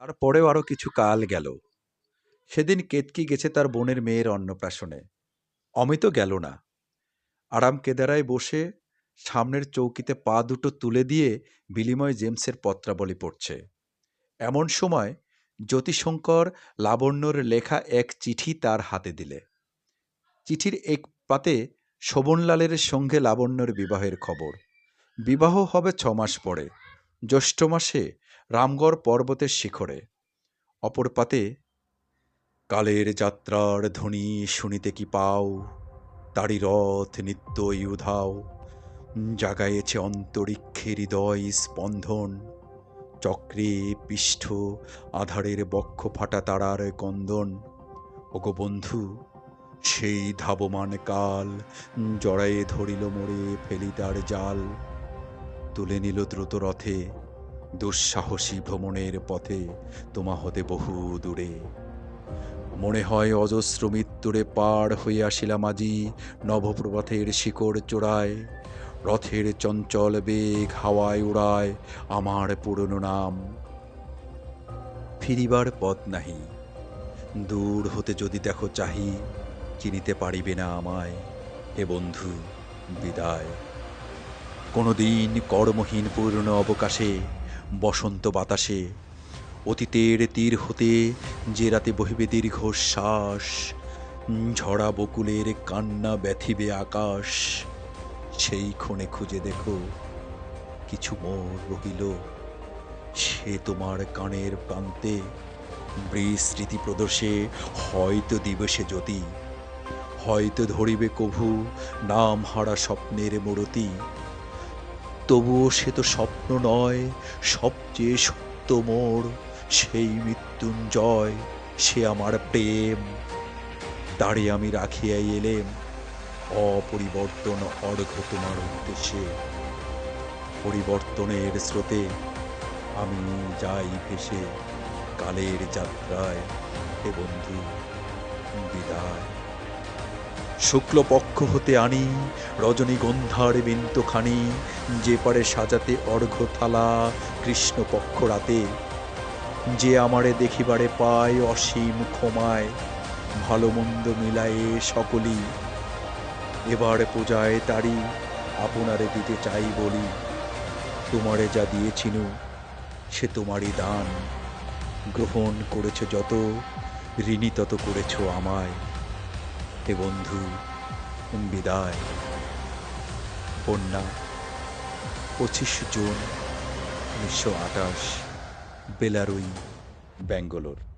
তারপরেও আরও কিছু কাল গেল। সেদিন কেতকি গেছে তার বোনের মেয়ের অন্নপ্রাশনে। অমিত গেল না। আরাম কেদারায় বসে সামনের চৌকিতে পা দুটো তুলে দিয়ে বিলিময় জেমসের পত্রাবলী পড়ছে। এমন সময় জ্যোতিশঙ্কর লাবণ্যর লেখা এক চিঠি তার হাতে দিলে। চিঠির এক পাতে শোভনলালের সঙ্গে লাবণ্যর বিবাহের খবর। বিবাহ হবে ছ মাস পরে, জ্যৈষ্ঠ মাসে রামগড় পর্বতের শিখরে। অপর পাতে, কালের যাত্রার ধ্বনি শুনিতে কি পাও? তারি রথ নিত্যই উধাও জাগায়েছে অন্তরিক্ষে হৃদয় স্পন্দন চক্রে পিষ্ঠ আধারের বক্ষ ফাটা তারার কন্দন। ওগো বন্ধু, সেই ধাবমান কাল জড়ায়ে ধরিল মোড়ে ফেলি তার জাল। তুলে নিল দ্রুত রথে দুঃসাহসী ভ্রমণের পথে তোমা হতে বহু দূরে। মনে হয় অজস্র মৃত্যুরে পার হয়ে আসিলাম আজি নবপ্রভাতের শিকড় চোড়ায়। রথের চঞ্চল বেগ হাওয়ায় উড়ায় আমার পুরনো নাম। ফিরিবার পথ নাহি। দূর হতে যদি দেখো চাহি, চিনিতে পারিবে না আমায় হে বন্ধু, বিদায়। কোনোদিন কর্মহীন পূর্ণ অবকাশে বসন্ত বাতাসে। অতীতের তীর হতে যে রাতে বহিবে দীর্ঘশ্বাস, ঝরা বকুলের কান্না ব্যথিবে আকাশ, সেই ক্ষণে খুঁজে দেখো কিছু মোর রহিল। সে তোমার কানের প্রান্তে স্মৃতি প্রদর্শে হয়তো দিবসে জ্যোতি, হয়তো ধরিবে কভু নাম হারা স্বপ্নের মূরতি। তবুও সে তো স্বপ্ন নয়, সবচেয়ে সত্য মোর, সেই মৃত্যুঞ্জয়, সে আমার প্রেম। তারে আমি রাখিয়াই এলেম, অপরিবর্তন অর্ঘ তোমার উদ্দেশ্যে। পরিবর্তনের স্রোতে আমি যাই ভেসে, কালের যাত্রায় হে বন্ধু, বিদায়। শুক্লপক্ষ হতে আনি, রজনীগন্ধার বিন্তখানি যে পারে সাজাতে অর্ঘ্য থালা কৃষ্ণপক্ষ রাতে। যে আমারে দেখিবারে পায় অসীম ক্ষমায় ভালো মন্দ মিলায়ে সকলই এবার পূজায় তারি আপনারে দিতে চাই বলি, তোমারে যা দিয়েছিনু, সে তোমারই দান। গ্রহণ করেছ যত, ঋণী তত করেছ আমায়। হে বন্ধু বিদায়। বন্যা পঁচিশ জুন উনিশশো আঠাশ বেলারুই ব্যাঙ্গালোর।